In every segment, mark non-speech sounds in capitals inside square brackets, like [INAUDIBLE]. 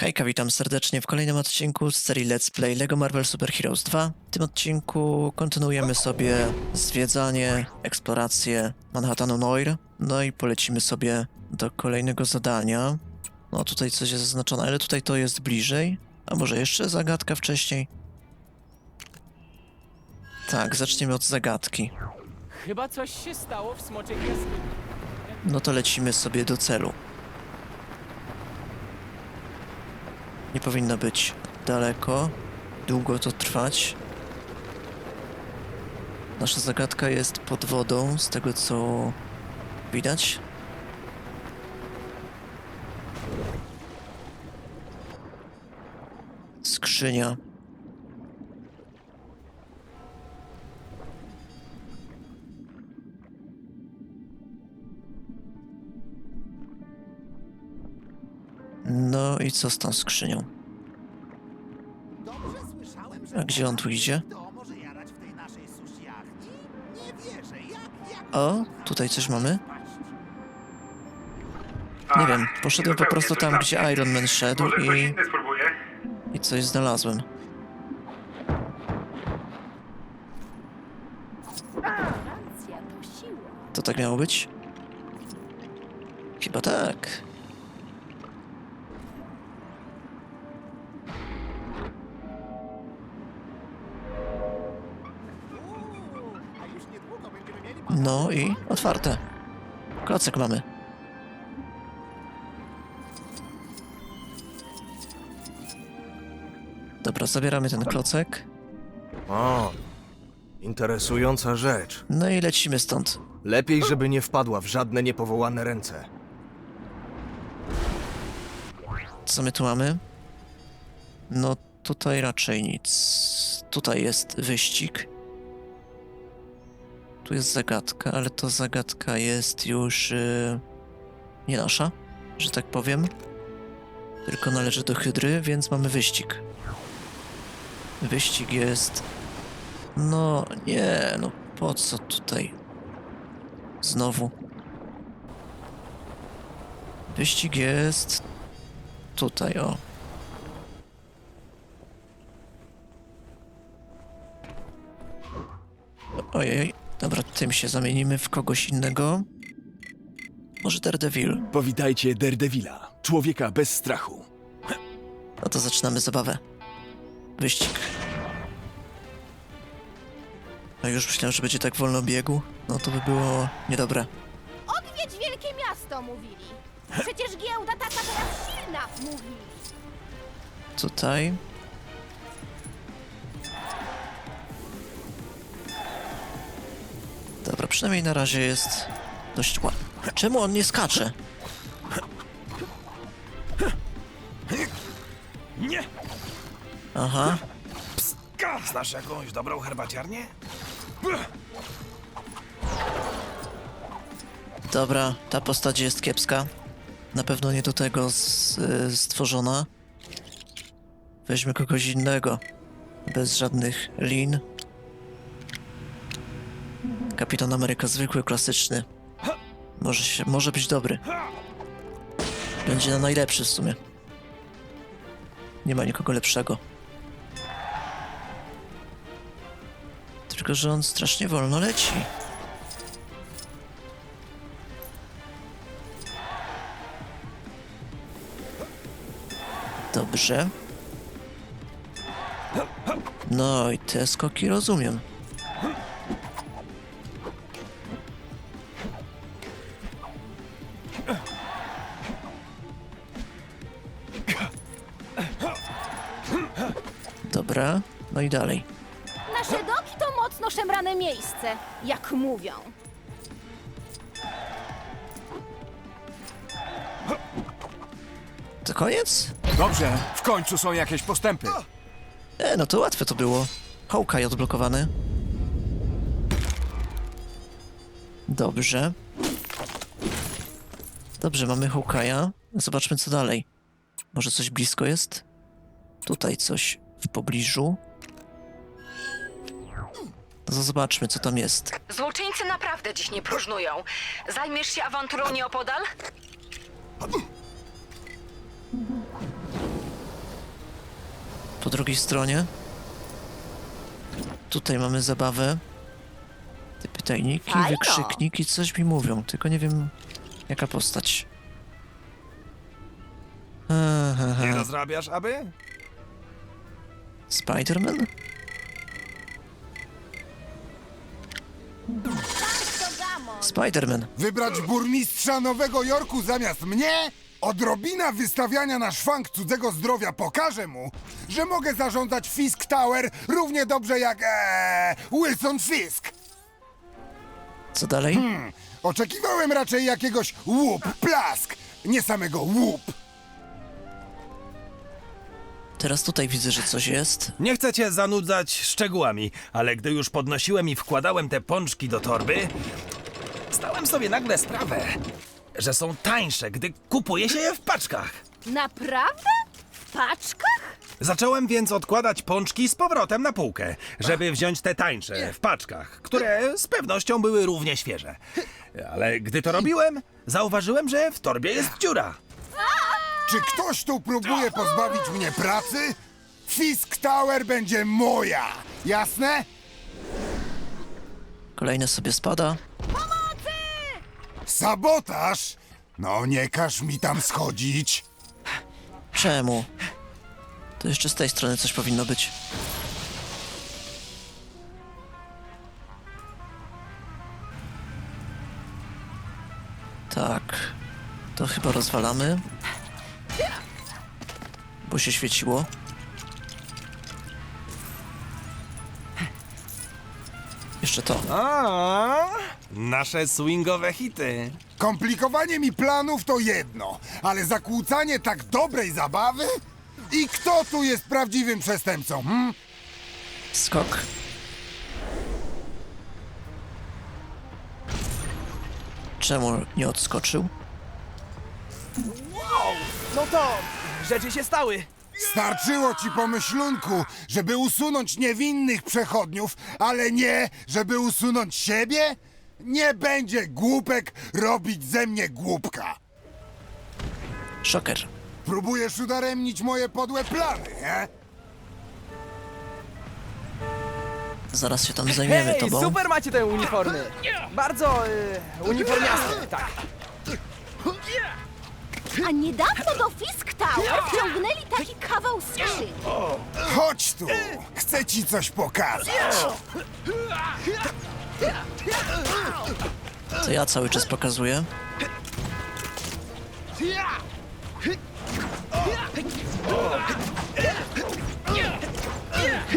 Hejka, witam serdecznie w kolejnym odcinku z serii Let's Play LEGO Marvel Super Heroes 2. W tym odcinku kontynuujemy sobie zwiedzanie, eksplorację Manhattanu Noir, no i polecimy sobie do kolejnego zadania. No tutaj coś jest zaznaczone, ale tutaj to jest bliżej. A może jeszcze zagadka wcześniej? Tak, zaczniemy od zagadki. Chyba coś się stało w smoczej jaskini. No to lecimy sobie do celu. Nie powinno być daleko. Długo to trwać. Nasza zagadka jest pod wodą, z tego co widać. Skrzynia. No i co z tą skrzynią? Dobrze słyszałem, że A gdzie on tu idzie? to może jarać w tej naszej sushi jachni? Nie wierzę, jak, jak O, tutaj coś mamy? Nie wiem, poszedłem po prostu tam, gdzie Iron Man szedł Może ktoś i, inny spróbuje? i coś znalazłem. Tolerancja to siła. To tak miało być? Chyba tak. No i otwarte. Klocek mamy. Dobra, zabieramy ten klocek. O, interesująca rzecz. No i lecimy stąd. Lepiej, żeby nie wpadła w żadne niepowołane ręce. Co my tu mamy? No tutaj raczej nic. Tutaj jest wyścig. Tu jest zagadka, ale to zagadka jest już yy, nie nasza, że tak powiem. Tylko należy do Hydry, więc mamy wyścig. Wyścig jest... No nie, no po co tutaj? Znowu. Wyścig jest Tutaj, o. Ojej, dobra, tym się zamienimy w kogoś innego. Może Daredevil. Powitajcie Daredevila, człowieka bez strachu. No to zaczynamy zabawę. Wyścig. A już myślałem, że będzie tak wolno biegu. No to by było niedobre. Odwiedź wielkie miasto, mówili. Przecież giełda taka teraz silna, mówili. Tutaj. Dobra, przynajmniej na razie jest dość ładnie. Czemu on nie skacze? Nie! Aha, Znasz jakąś dobrą herbaciarnię? dobra, ta postać jest kiepska. Na pewno nie do tego y, stworzona. Weźmy kogoś innego. Bez żadnych lin. Kapitan Ameryka zwykły, klasyczny. Może, się, może być dobry. Będzie na najlepszy w sumie. Nie ma nikogo lepszego. Tylko, że on strasznie wolno leci. Dobrze. No i te skoki rozumiem. I dalej. Nasze doki to mocno szemrane miejsce, jak mówią. To koniec? Dobrze, w końcu są jakieś postępy. E, no to łatwe to było. Hawkeye odblokowany. Dobrze. Dobrze, mamy Hawkeye'a. Zobaczmy co dalej. Może coś blisko jest? Tutaj coś w pobliżu. To zobaczmy co tam jest. Złoczyńcy naprawdę dziś nie próżnują. Zajmiesz się awanturą nieopodal? po drugiej stronie. Tutaj mamy zabawę. Te pytajniki, Fajno. wykrzykniki, coś mi mówią, tylko nie wiem jaka postać. Aha, Nie rozrabiasz, aby? Spider-Man? Spider-Man. Wybrać burmistrza Nowego Jorku zamiast mnie? Odrobina wystawiania na szwank cudzego zdrowia pokaże mu, że mogę zarządzać Fisk Tower równie dobrze jak ee, Wilson Fisk. Co dalej? Oczekiwałem raczej jakiegoś łup plask, nie samego łup. Teraz tutaj widzę, że coś jest. Nie chcę cię zanudzać szczegółami, ale gdy już podnosiłem i wkładałem te pączki do torby, zdałem sobie nagle sprawę, że są tańsze, gdy kupuje się je w paczkach. Naprawdę? W paczkach? Zacząłem więc odkładać pączki z powrotem na półkę, żeby wziąć te tańsze w paczkach, które z pewnością były równie świeże. Ale gdy to robiłem, zauważyłem, że w torbie jest dziura. Czy ktoś tu próbuje pozbawić mnie pracy? Fisk Tower będzie moja, jasne? Kolejne sobie spada. Sabotaż? No nie każ mi tam schodzić. Czemu? To jeszcze z tej strony coś powinno być. Tak. To chyba rozwalamy. Bo się świeciło. Jeszcze to. A, nasze swingowe hity. Komplikowanie mi planów to jedno, ale zakłócanie tak dobrej zabawy? I kto tu jest prawdziwym przestępcą? Hmm? Skok. Czemu nie odskoczył? No to rzeczy się stały. Starczyło ci pomyślunku, żeby usunąć niewinnych przechodniów, ale nie, żeby usunąć siebie? Nie będzie głupek robić ze mnie głupka. Szoker. Próbujesz udaremnić moje podłe plany, he? Zaraz się tam zajmiemy Hej, tobą. super macie te uniformy. Bardzo y, uniformiaste, tak. A niedawno do Fisk Tower ciągnęli taki kawał skrzyni. Chodź tu, chcę ci coś pokazać. To ja cały czas pokazuję.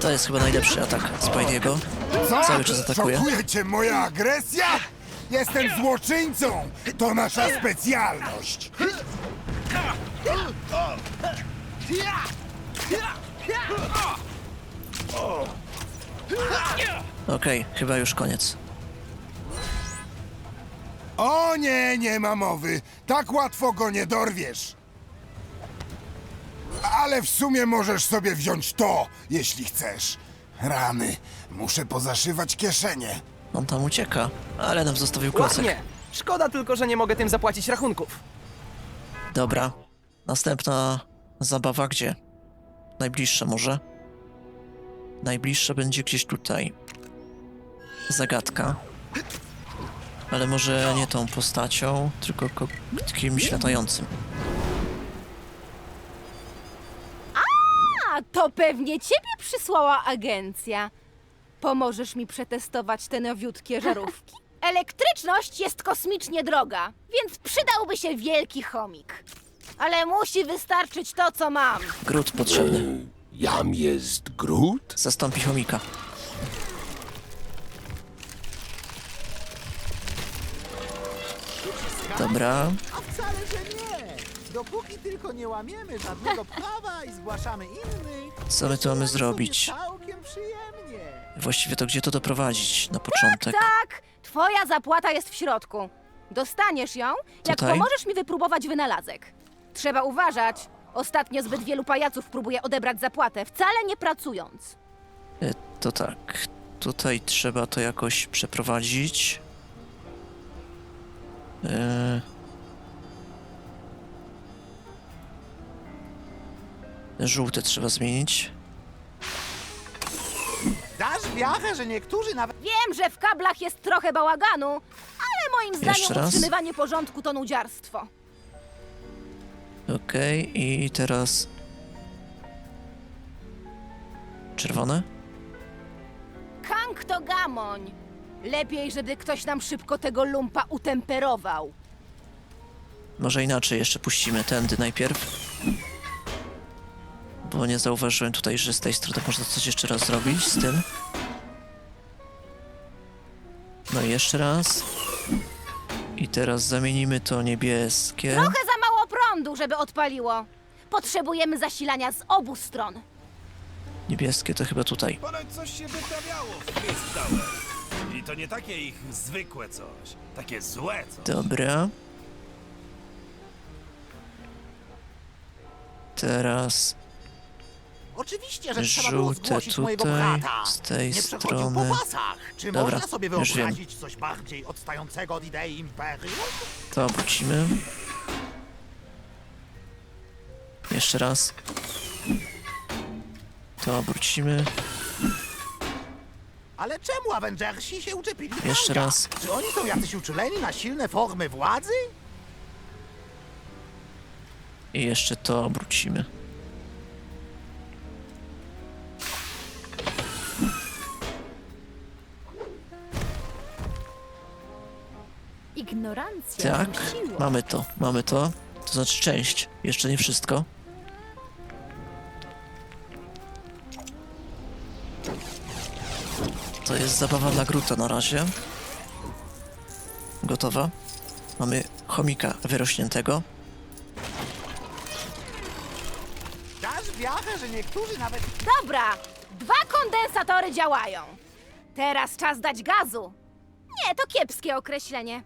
To jest chyba najlepszy atak Spidey'ego. Co? Cały czas atakuje. Szokuje cię moja agresja? Jestem złoczyńcą! To nasza specjalność! Okej, chyba już koniec. O nie, nie ma mowy. Tak łatwo go nie dorwiesz. Ale w sumie możesz sobie wziąć to, jeśli chcesz. Rany, muszę pozaszywać kieszenie. On tam ucieka, ale nam zostawił klocek. Ładnie. Szkoda tylko, że nie mogę tym zapłacić rachunków. Dobra. Następna zabawa gdzie? Najbliższa może? Najbliższa będzie gdzieś tutaj. Zagadka. Ale może nie tą postacią, tylko ko- kimś latającym. A to pewnie ciebie przysłała agencja. Pomożesz mi przetestować te nowiutkie [LAUGHS] żarówki? Elektryczność jest kosmicznie droga, więc przydałby się wielki chomik. Ale musi wystarczyć to, co mam. Grut potrzebny. Jam jest Groot? Zastąpi chomika. Dobra. A wcale, że nie! Dopóki tylko nie łamiemy żadnego prawa i zgłaszamy innych, Co my tu mamy sobie zrobić? całkiem przyjemnie. Właściwie to gdzie to doprowadzić na początek? Tak, twoja zapłata jest w środku. Dostaniesz ją, jak Tutaj? pomożesz mi wypróbować wynalazek. Trzeba uważać. Ostatnio zbyt wielu pajaców próbuje odebrać zapłatę, wcale nie pracując. E, To tak. Tutaj trzeba to jakoś przeprowadzić. E... Żółte trzeba zmienić. wiachę, że niektórzy nawet... Wiem, że w kablach jest trochę bałaganu, ale moim Jeszcze zdaniem raz? utrzymywanie porządku to nudziarstwo. Okej, i teraz... Czerwone? Kang to gamoń. Lepiej, żeby ktoś nam szybko tego lumpa utemperował. Może inaczej, jeszcze puścimy tędy najpierw. Bo nie zauważyłem tutaj, że z tej strony można coś jeszcze raz zrobić z tym. No i jeszcze raz. I teraz zamienimy to niebieskie. Trochę za mało prądu, żeby odpaliło. Potrzebujemy zasilania z obu stron. Niebieskie to chyba tutaj. Ponoć coś się wyprawiało w Fisk Tower. I to nie takie ich zwykłe coś. Takie złe coś. Dobra. Teraz Oczywiście, że trzeba było żółte zgłosić mojego tutaj, brata. z tej Nie przechodził po strony. pasach. Czy Dobra, można sobie już wiem. wyobrazić coś bardziej odstającego od idei Imperium? To obrócimy. Jeszcze raz. To obrócimy. Ale czemu Avengersi się uczepili Jeszcze Kanga? raz. Czy oni są jacyś uczuleni na silne formy władzy? I jeszcze to obrócimy. Ignorancja Tak, mamy to, mamy to. To znaczy część, jeszcze nie wszystko. Jest zabawa na gruta na razie. Gotowa. Mamy chomika wyrośniętego. Dasz wiachę, że niektórzy nawet... Dobra, dwa kondensatory działają. Teraz czas dać gazu. Nie, to kiepskie określenie.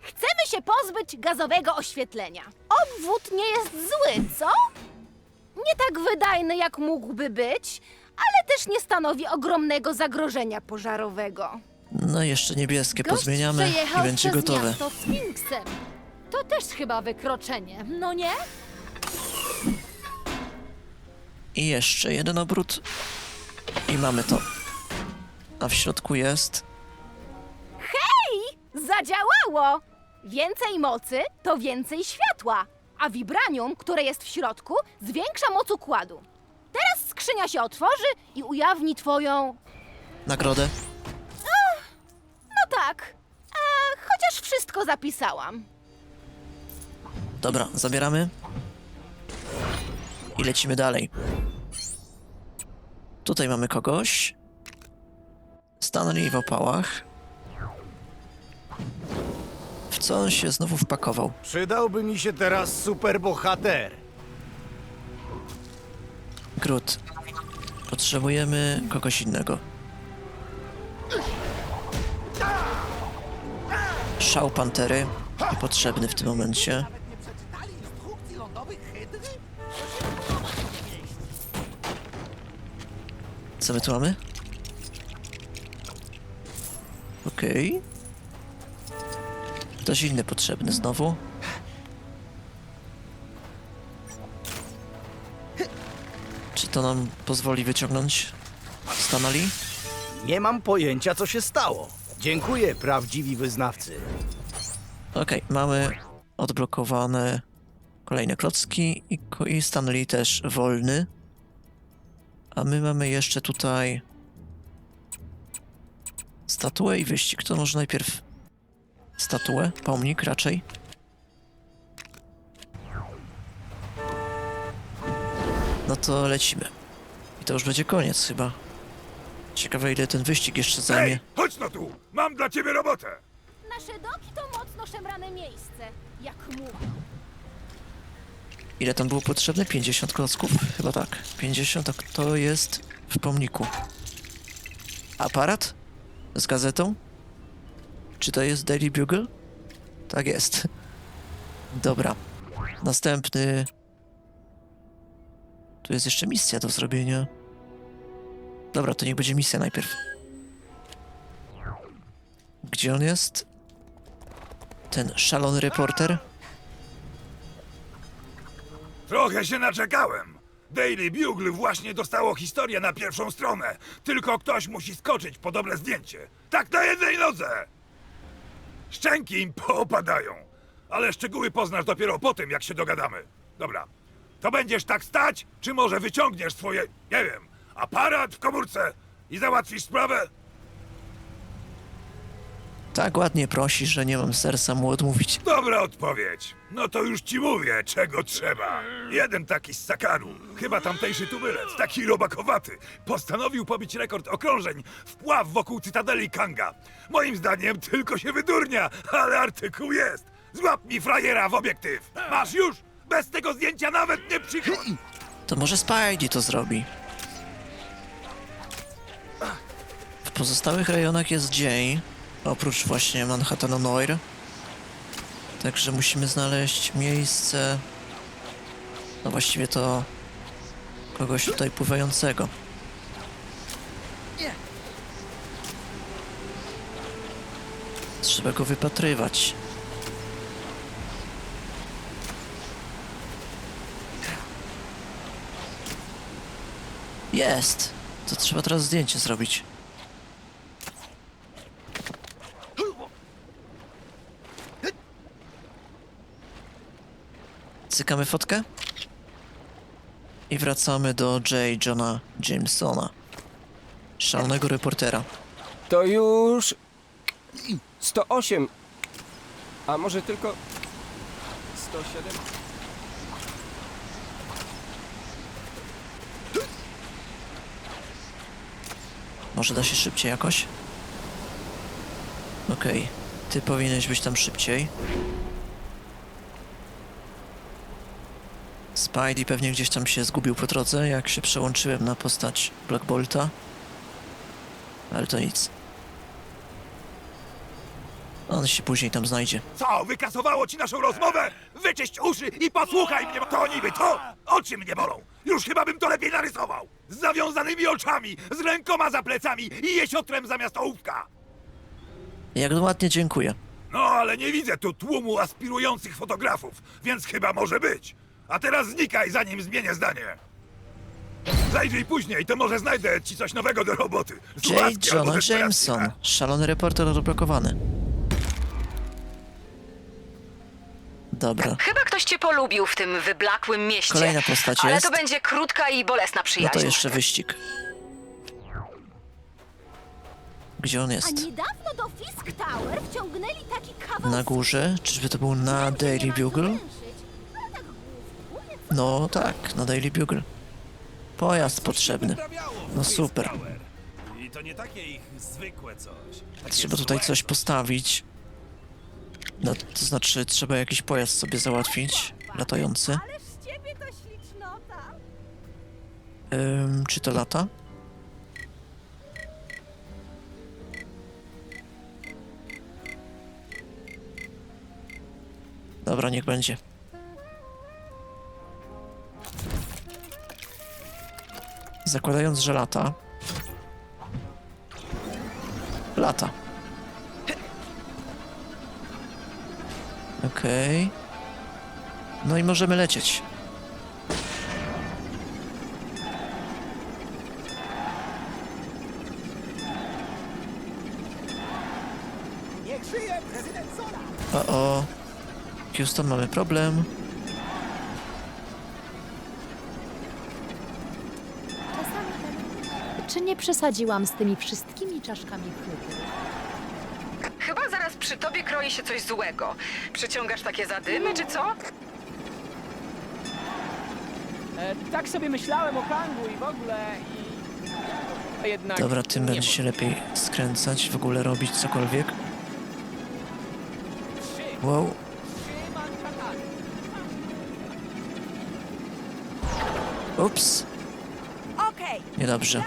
Chcemy się pozbyć gazowego oświetlenia. Obwód nie jest zły, co? Nie tak wydajny, jak mógłby być, ale też nie stanowi ogromnego zagrożenia pożarowego. No jeszcze niebieskie Gość pozmieniamy i będzie przez gotowe. miasto Sfinksem. To też chyba wykroczenie, no nie? I jeszcze jeden obrót. I mamy to. A w środku jest... Hej! Zadziałało! Więcej mocy to więcej światła, a vibranium, które jest w środku, zwiększa moc układu. Skrzynia się otworzy i ujawni twoją. Nagrodę. No tak. A, chociaż wszystko zapisałam. Dobra, zabieramy. I lecimy dalej. Tutaj mamy kogoś. Stanley w opałach. W co on się znowu wpakował? Przydałby mi się teraz superbohater. Grut. Potrzebujemy kogoś innego. Szał Pantery. Niepotrzebny w tym momencie. Co my tu mamy? Okej. Ktoś inny potrzebny znowu. To nam pozwoli wyciągnąć Stanali? Nie mam pojęcia, co się stało. Dziękuję, prawdziwi wyznawcy. Okej, mamy odblokowane kolejne klocki i, ko- i Stanley też wolny. A my mamy jeszcze tutaj statuę i wyścig. To może najpierw statuę, pomnik raczej. No to lecimy. I to już będzie koniec chyba. Ciekawe ile ten wyścig jeszcze zajmie. chodź no tu! Mam dla ciebie robotę! Nasze doki to mocno szemrane miejsce, jak mówią. Ile tam było potrzebne? 50 klocków? Chyba tak. 50 to, to jest w pomniku. Aparat? Z gazetą? Czy to jest Daily Bugle? Tak jest. Dobra. Następny. Tu jest jeszcze misja do zrobienia. Dobra, to niech będzie misja najpierw. Gdzie on jest? Ten szalony reporter? Trochę się naczekałem. Daily Bugle właśnie dostało historię na pierwszą stronę. Tylko ktoś musi skoczyć po dobre zdjęcie. Tak na jednej nodze! Szczęki im poopadają. Ale szczegóły poznasz dopiero po tym, jak się dogadamy. Dobra. To będziesz tak stać, czy może wyciągniesz swoje, nie wiem, aparat w komórce i załatwisz sprawę? Tak ładnie prosi, że nie mam serca mu odmówić. Dobra odpowiedź. No to już ci mówię, czego trzeba. Jeden taki z Sakaru, chyba tamtejszy tubylec, taki robakowaty, postanowił pobić rekord okrążeń w pław wokół cytadeli Kanga. Moim zdaniem tylko się wydurnia, ale artykuł jest. Złap mi frajera w obiektyw. Masz już? Bez tego zdjęcia nawet nie przychodź. To może Spidey to zrobi. W pozostałych rejonach jest dzień, oprócz właśnie Manhattanu Noir. Także musimy znaleźć miejsce... No właściwie to... kogoś tutaj pływającego. Trzeba go wypatrywać. Jest! To trzeba teraz zdjęcie zrobić. Cykamy fotkę. I wracamy do J. Johna Jamesona. Szalonego reportera. To już 108. A może tylko 107? Może da się szybciej jakoś? Okej, ty powinieneś być tam szybciej. Spidey pewnie gdzieś tam się zgubił po drodze, jak się przełączyłem na postać Black Bolta. Ale to nic. On się później tam znajdzie. Co, wykasowało ci naszą rozmowę? Wyczyść uszy i posłuchaj mnie. To niby to? Oczy mnie bolą. Już chyba bym to lepiej narysował. Z zawiązanymi oczami, z rękoma za plecami i jesiotrem zamiast ołówka. Jak ładnie dziękuję. No, ale nie widzę tu tłumu aspirujących fotografów, więc chyba może być. A teraz znikaj, zanim zmienię zdanie. Zajrzyj później, to może znajdę ci coś nowego do roboty. Z J. łaski albo Jonah desperacji, Jameson, a? szalony reporter odblokowany. Dobra, Chyba ktoś cię polubił w tym wyblakłym mieście. Kolejna postać Ale jest. to będzie krótka i bolesna no przyjaźń. to jeszcze wyścig. Gdzie on A jest? niedawno do Fisk Tower wciągnęli taki kawał Na górze? Czyżby to był na Daily Bugle? No tak, na Daily Bugle. Pojazd potrzebny. No super. I to nie takie ich zwykłe coś. Takie Trzeba tutaj złe. coś postawić. No, to znaczy, trzeba jakiś pojazd sobie załatwić. Latający. Ależ z ciebie to ślicznota. Ym, czy to lata? Dobra, niech będzie. Zakładając, że lata. Lata. Okej. No i możemy lecieć. O, o. Houston, mamy problem. Czy nie przesadziłam z tymi wszystkimi czaszkami chleby? Przy tobie kroi się coś złego. Przyciągasz takie zadymy, czy co? E, tak sobie myślałem o Kangu i w ogóle i... Jednak Dobra, tym nie będzie się lepiej skręcać, w ogóle robić cokolwiek. Trzy, Wow, ups, Okej, niedobrze.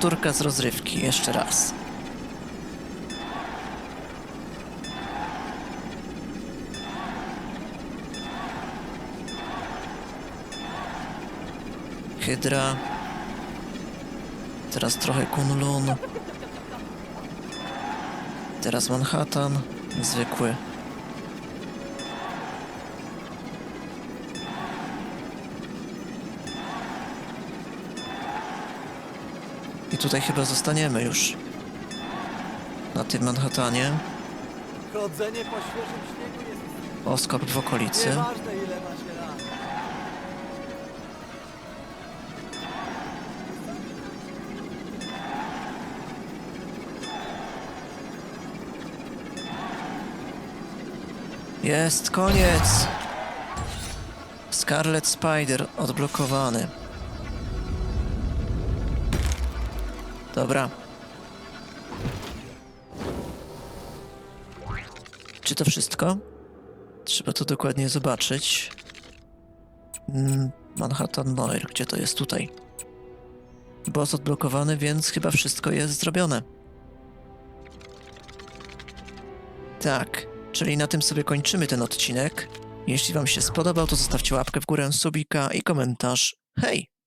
Powtórka z rozrywki, jeszcze raz. Hydra. Teraz trochę Kunlun. Teraz Manhattan, zwykły. I tutaj chyba zostaniemy już. Na tym Manhattanie. Chodzenie po świeżym śniegu jest w okolicy. nieważne ile ma się lat. Jest koniec! Scarlet Spider odblokowany. Dobra. Czy to wszystko? Trzeba to dokładnie zobaczyć. Mm, Manhattan Noir, gdzie to jest tutaj? Boss odblokowany, więc chyba wszystko jest zrobione. Tak, czyli na tym sobie kończymy ten odcinek. Jeśli Wam się spodobał, to zostawcie łapkę w górę, subika i komentarz. Hej!